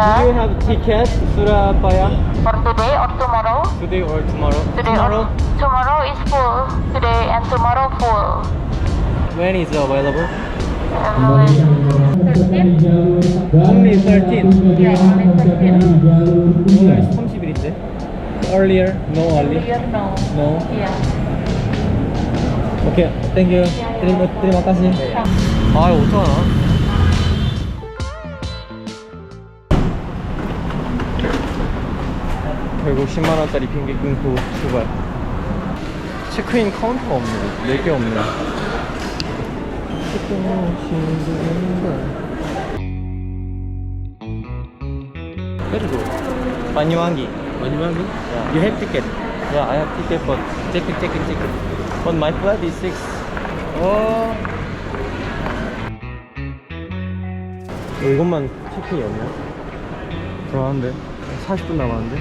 Yeah. you have ticket Surabaya For today or tomorrow? today or tomorrow? Today tomorrow? Or, tomorrow is full. Today and tomorrow full. When is available? Um, Only 13. yeah, only 13. 오늘 30일인데. Earlier? No early? Clear no. No. Yeah. 오케이, 땡큐. terima, terima kasih. 아, 이거 어떡하나? 결국 10만원짜리 비행기 끊고 출발. 체크인 카운터가 없네. 4개 없네. 페르도. 마니왕기. 마니왕기? Yeah. You have ticket? Yeah, I have ticket but it, check it. But my flight is 6. 어. 이것만 체크인이 없냐? 들어가는데 40분 남았는데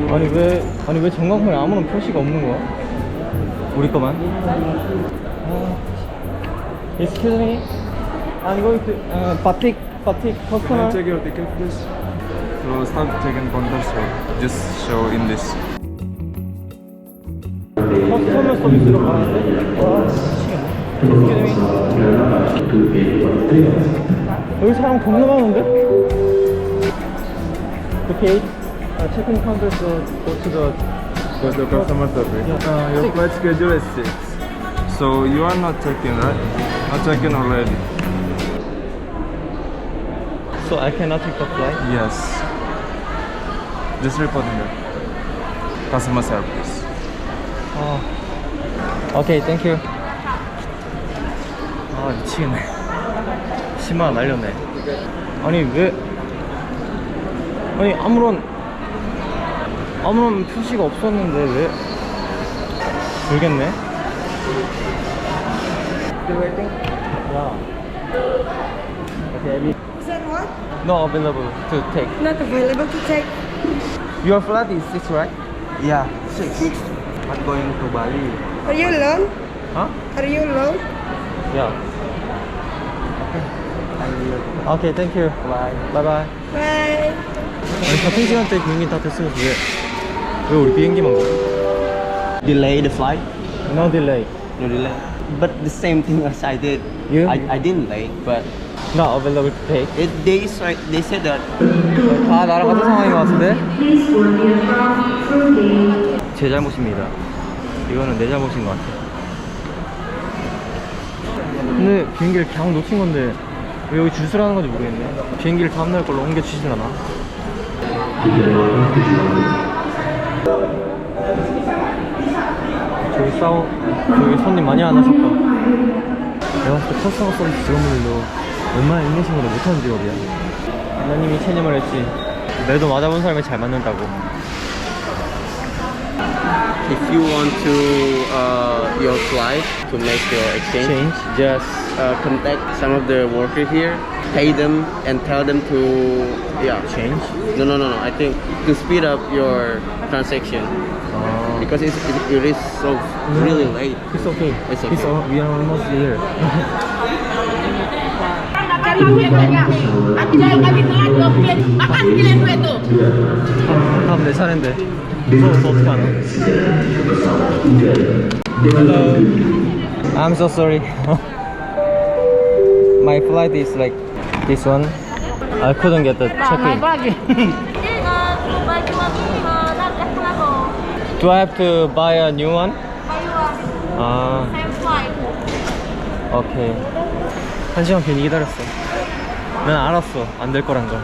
아니 왜 아니 왜 전광판에 아무런 표시가 없는 거야? 우리 거만? 아, Excuse me, I'm going to uh, Can I customer. check your ticket, please? So start checking counter, so just show in this. 커스터머 서비스로 가는데? 와 미치겠네 여기 사람 겁나 많은데? 오케이 아 체크인 카운터에서 go to the Go to customer service. Yeah. Uh, your Six. flight schedule is 6. So you are not checking, right? Not checking already. So I cannot take the flight? Yes. Just report in there. Customer service. 아 오케이 땡큐 아 미치겠네 10만원 날렸네 아니 왜 아니 아무런 아무런 표시가 없었는데 왜 모르겠네 야 오케이 Said what? No available to take Not available to take. Your flight is 6 right? Yeah, six. I'm going to Bali. Are you alone? Huh? Are you alone? Yeah 오케이 땡큐 Bye. 바이바이 Bye. 아니 같은 시간대 비행기 다 됐으면서 왜, 왜 우리 비행기만 가? Delay the flight? No delay No delay. But the same thing as I did. You? I, I didn't late, but Not available to take it, they s- they said that 다 나랑 같은 상황인 것 같은데? 제 잘못입니다 이거는 내 잘못인 것 같아 근데 비행기를 그냥 놓친 건데 왜 여기 줄 서라는 건지 모르겠네 비행기를 다음날 걸로 옮겨 주시려나? 저기 싸우 저기 손님 많이 안 하셨다. 내가 봤을 때 커스터머 서비스 직원분들도 웬만한 인내심으로 못하는 직업이야. 하나님이 체념을 했지. 매도 맞아본 사람이 잘 맞는다고. If you want to uh, your flight to make your exchange, Change. just uh, contact some of the worker here, pay them, and tell them to yeah. change? No, no, no, no. I think to speed up your transaction 아 because it's, it, it is so really late. It's okay It's okay. It's all, we are almost there Makan kalian dua itu. 다음 내 차례인데 무서워서 어떡하나 Hello I'm so sorry My flight is like this one I couldn't get the check-in Do I have to buy a new one? 아 오케이 한 시간 괜히 기다렸어 난 알았어 안 될 거란 걸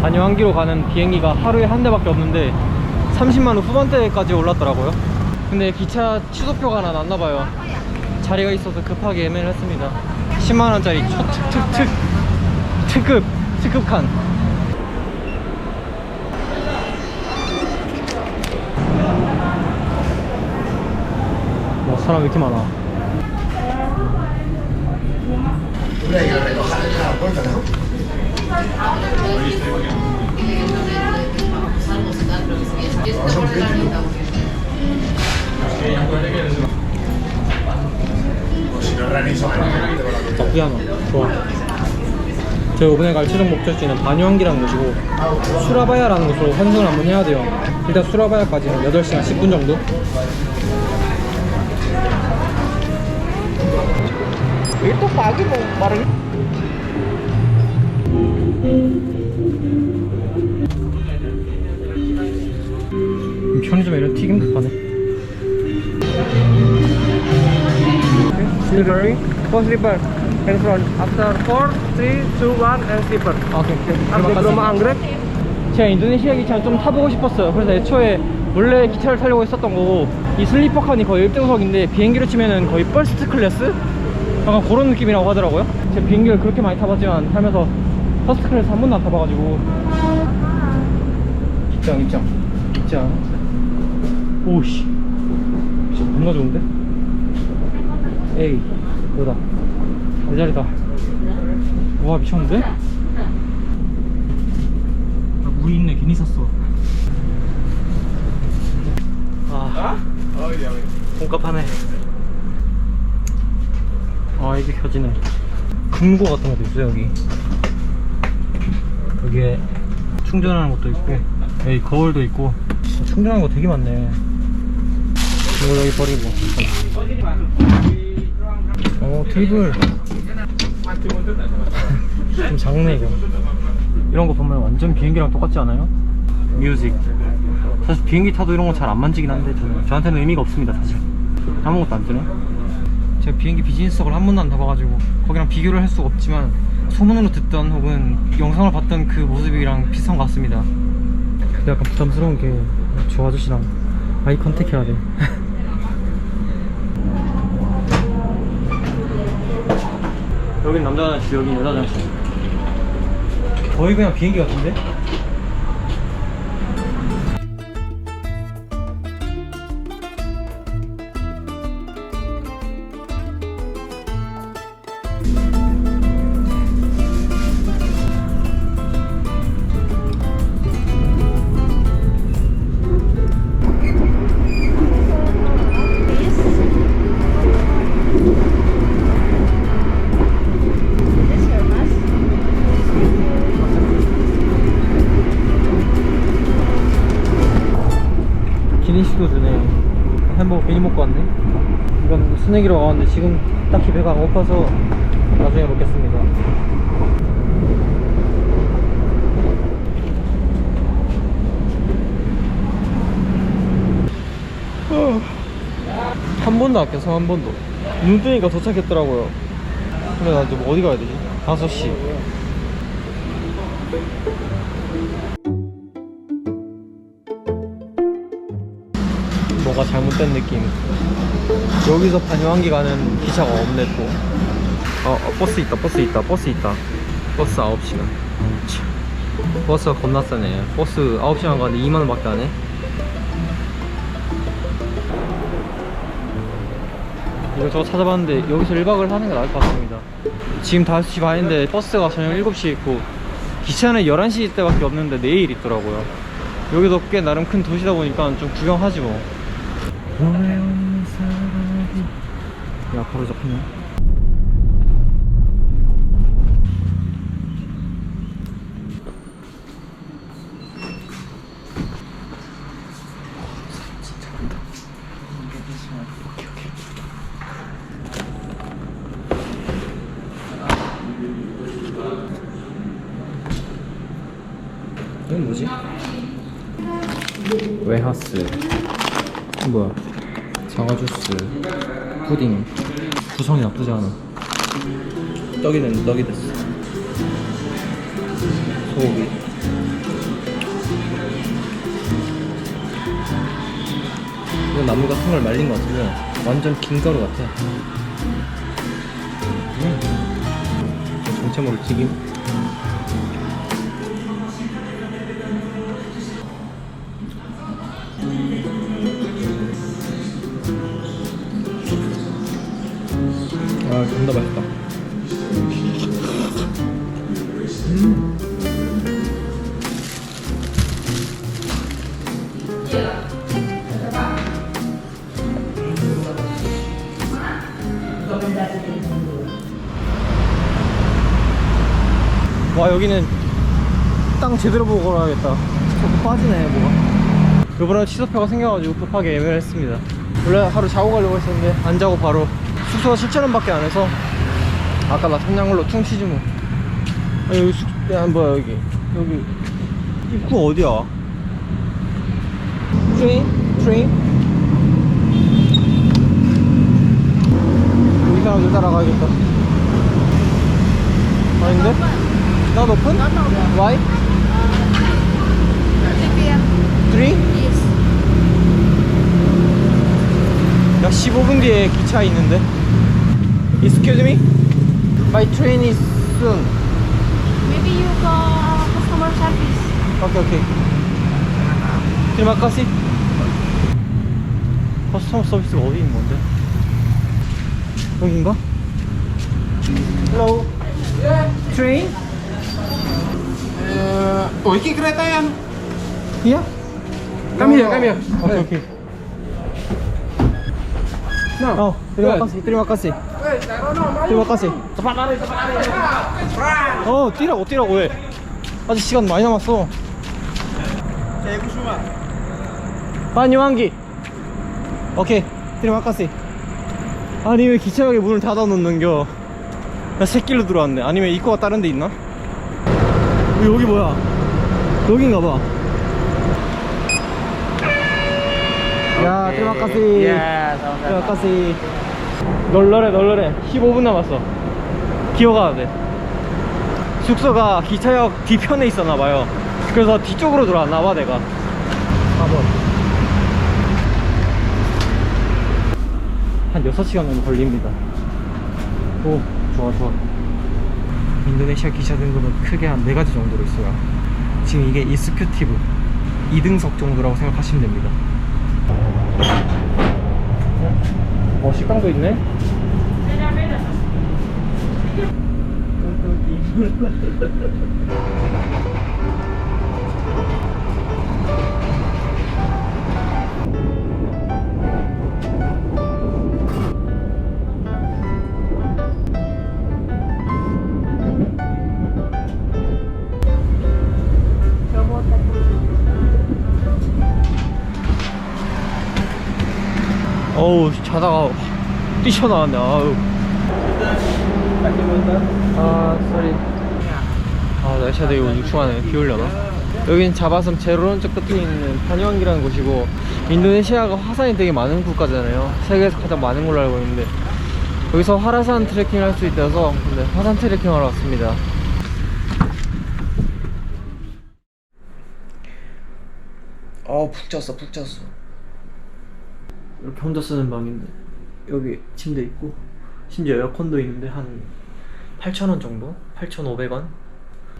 단유한기로 가는 비행기가 하루에 한 대밖에 없는데 30만 원 후반대까지 올랐더라고요 근데 기차 취소표가 하나 났나봐요. 자리가 있어서 급하게 예매를 했습니다. 10만원짜리 초특특특 특급 특급 칸. 와 사람 왜 이렇게 많아 않아 좋아. 저희 이번에 갈 최종 목적지는 바뉴안기라는 곳이고 수라바야라는 곳으로 환승을 한번 해야 돼요. 일단 수라바야까지는 8시간 10분 정도? Itu pagi mau bareng 편의점에 이런 튀김도 파네? Delivery for sleeper in front. After 4, 3, 2, 1 and sleeper. 아, 오케이 오케이 Update rumah anggrek. 제가 인도네시아 기차 좀 타보고 싶었어요. 그래서 애초에 원래 기차를 타려고 했었던 거고 이 슬리퍼 칸이 거의 1등석인데 비행기로 치면은 거의 퍼스트 클래스? 약간 그런 느낌이라고 하더라고요. 제가 비행기를 그렇게 많이 타봤지만 살면서 퍼스트 클래스 한 번도 안 타봐가지고 입장 입장 입장 오씨 진짜 겁나 좋은데? 에이 뭐다 내 자리다. 와 미쳤는데? 아, 물이 있네. 괜히 샀어. 아. 돈값하네. 아 이게 켜지네. 금고 같은 것도 있어요 여기. 여기에 충전하는 것도 있고 여기 거울도 있고. 충전하는 거 되게 많네. 이거 여기 버리고. 어 테이블 좀 작네 이거. 이런 거 보면 완전 비행기랑 똑같지 않아요? 뮤직. 사실 비행기 타도 이런 거 잘 안 만지긴 한데 저는 저한테는 의미가 없습니다 사실. 아무것도 안 뜨네. 제가 비행기 비즈니스석을 한 번도 안 타봐가지고 거기랑 비교를 할 수가 없지만 소문으로 듣던 혹은 영상을 봤던 그 모습이랑 비슷한 것 같습니다. 근데 약간 부담스러운 게 저 아저씨랑 아이 컨택 해야 돼 여긴 남자 화장실 여긴 여자 화장실 거의 그냥 비행기 같은데? 기니식도 주네 햄버거 괜히 먹고 왔네. 이건 스낵이라고 하는데 지금 딱히 배가 안 고파서 나중에 먹겠습니다. 한 번도 안 껴서 한 번도. 눈 뜨니까 도착했더라고요. 근데 나 지금 어디 가야 되지? 5시 뭔가 잘못된 느낌. 여기서 반유한기 가는 기차가 없네 또. 어, 어, 버스 있다 버스 있다 버스 있다. 버스 9시간. 참. 버스가 겁나 싸네. 버스 9시간 가는데 2만원 밖에 안해? 이거 저거 찾아봤는데 여기서 1박을 하는 게 나을 것 같습니다. 지금 5시 반인데 버스가 저녁 7시에 있고 기차는 11시 때밖에 없는데 내일 있더라고요. 여기도 꽤 나름 큰 도시다 보니까 좀 구경하지 뭐 야 바로 잡히네 이건 뭐지? 웨하스 뭐야 사과 주스 푸딩 구성이 나쁘지 않아 떡이 됐네 떡이 됐어 소고기. 이거 나무 같은 걸 말린 것 같으면 완전 긴 가루 같아. 음. 정체모를 튀김. 아 존나 맛있다 와 여기는 땅 제대로 보고 걸어야겠다. 자꾸 빠지네 뭐가. 이번에 취소표가 생겨가지고 급하게 예매를 했습니다. 원래 하루 자고 가려고 했었는데 안 자고 바로 숙소가 7천원 밖에 안 해서 아까 나 삼양걸로 퉁치지 뭐 아, 여기 숙.. 야 뭐야 여기 여기 입구 어디야? 트레인? 트레인? 이 사람들 따라가야겠다 아닌데? Not open? Why? 3? 야 15분 뒤에 기차 있는데 Excuse me? My train is soon Maybe you call customer service. 오케이 오케이 terima kasih 커스터머 서비스가 어디 있는 건데? 여긴가? Hello Train? Oh, ini kereta yang Here? Kami ya, kami ya. 오케이 오케이 어 terima kasih terima kasih terima kasih cepat lari, cepat lari. 어 뛰라고 뛰라고 왜 아직 시간 많이 남았어. 환기. 오케이 들이마카시 아니 왜 기차역에 문을 닫아 놓는겨? 나 새길로 들어왔네. 아니면 입구가 다른 데 있나? 어, 여기 뭐야? 여긴가 봐. 야 들이마카시 들이마카시 널널해 널널해. 15분 남았어. 기어가야 돼. 숙소가 기차역 뒤편에 있었나봐요. 그래서 뒤쪽으로 들어왔나봐 내가. 4번. 한 6시간 정도 걸립니다. 오 좋아 좋아. 인도네시아 기차 등급은 크게 한 4가지 정도로 있어요. 지금 이게 이스큐티브 2등석 정도라고 생각하시면 됩니다 어 식당도 있네 어우 자다가 뛰쳐나왔네. 아우. 아 쏘리 아 날씨가 되게 우중충하네. 비 올려나? 여긴 자바섬 제일 오른쪽 끝에 있는 파니왕기라는 곳이고 인도네시아가 화산이 되게 많은 국가잖아요. 세계에서 가장 많은 걸로 알고 있는데 여기서 화라산 트레킹을 할 수 있다서 근데 화산 트레킹 하러 왔습니다. 아우 푹 잤어 푹 잤어 이렇게 혼자 쓰는 방인데 여기 침대 있고 심지어 에어컨도 있는데 한 8,000원 정도? 8,500원?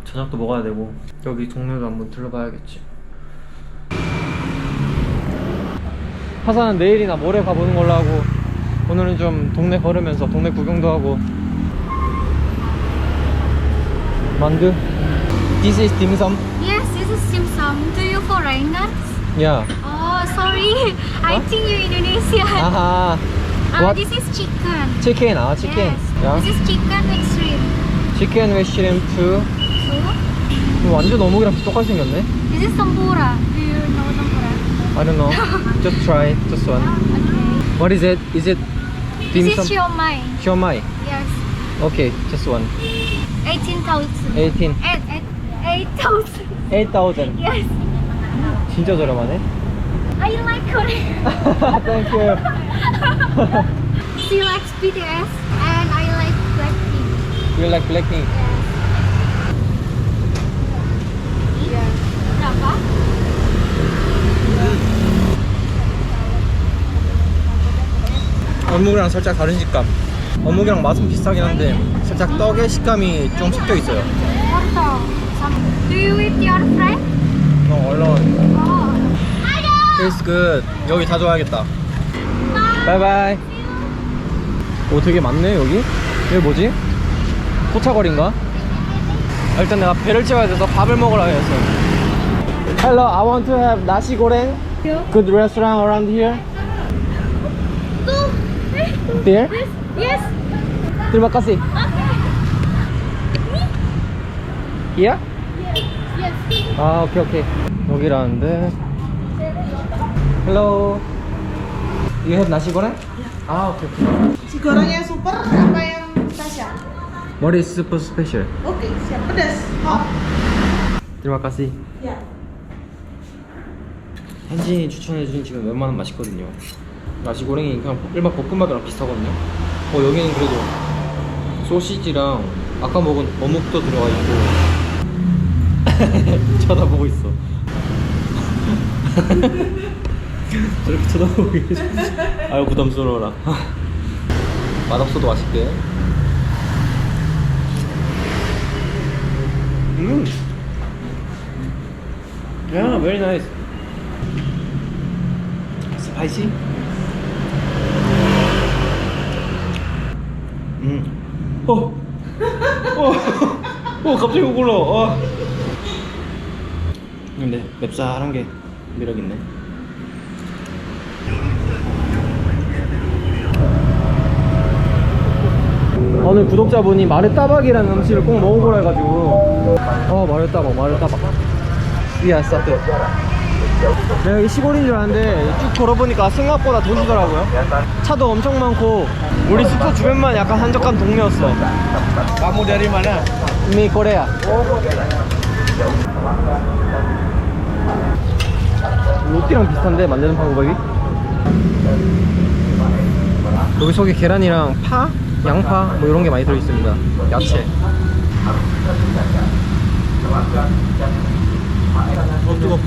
저녁도 먹어야 되고 여기 동네도 한번 둘러봐야겠지 화산은 내일이나 모레 가보는 걸로 하고 오늘은 좀 동네 걸으면서 동네 구경도 하고 만두 This is dim sum? Yes, this is Simsum. Do you foreigners? Yeah Oh, sorry. I think you Indonesia. 아하 Uh, what? this is chicken. 치킨 아 치킨 Yes. 야 This is chicken with shrimp. 치킨 with shrimp too So, 완전 어묵이랑 똑같이 생겼네 this is tempura. Do you know tempura? I don't know just try just one Okay. What is it? Is it dim This sum? is siomai. 시오마이 Yes. Okay just one 18,000. 18 Eight, eight, 8,000. 8,000 Yes. 진짜 저렴하네 I like Korean. Thank you she likes BTS and I like Blackpink. You like Blackpink? Iya. Berapa? 어묵이랑 살짝 다른 식감 어묵이랑 맛은 비슷하긴 한데 살짝 떡의 식감이 좀 섞여 있어요 Porto. Some. Do you eat your friend? 어 얼른 Oh. Tastes good 여기 다 좋아하겠다 바이바이 오 되게 많네 여기 여기 뭐지? 포차거리인가? 아, 일단 내가 배를 채워야 돼서 밥을 먹으러 가야겠어 Hello, I want to have nasi goreng Good restaurant around here. There? Yes. Terima kasih Yeah? Yes. 아 오케이 오케이 여기라는데 Hello You have nasi goreng? 아 오케이 오케이 Si goreng yang super apa yang spesial? What is super special? Oke, siap pedas. Hot. Terima kasih Ya. 현진이 추천해준 지금 웬만하면 맛있거든요 나시고랭이 그냥 일반 볶음밥이랑 비슷하거든요 어 여기는 그래도 소시지랑 아까 먹은 어묵도 들어가 있고 쳐다보고 있어 저렇게 쳐다보고 계시 아유 부담스러워라 맛없어도 맛있게 음 Yeah, very nice. Spicy? 음. 어. 어. 어, 갑자기 오글러. 어. 근데 맵쌀한 게 매력 있네. 오늘 구독자분이 마르따박이라는 음식을 꼭 먹어보라 해가지고. 어 마르따박 마르따박. 위아 스타트. 내가 여기 시골인 줄 알았는데 쭉 걸어보니까 생각보다 도시더라고요. 차도 엄청 많고 우리 숙소 주변만 약간 한적한 동네였어. dari mana? 미 코레아. 로띠랑 비슷한데 만드는 방법이? 여기 속에 계란이랑 파, 양파 뭐 이런 게 많이 들어있습니다. 야채. 어 뜨거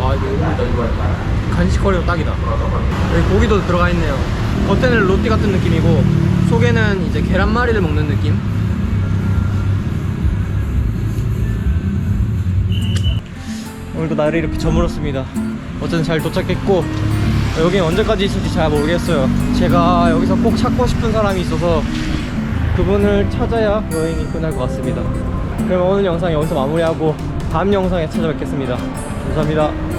아 이거 너무 이거. 간식거리로 딱이다. 여기 고기도 들어가 있네요. 겉에는 로띠 같은 느낌이고 속에는 이제 계란말이를 먹는 느낌? 오늘도 날이 이렇게 저물었습니다. 어쨌든 잘 도착했고 여기 언제까지 있을지 잘 모르겠어요. 제가 여기서 꼭 찾고 싶은 사람이 있어서 그분을 찾아야 여행이 끝날 것 같습니다. 그럼 오늘 영상 여기서 마무리하고 다음 영상에 찾아뵙겠습니다. 감사합니다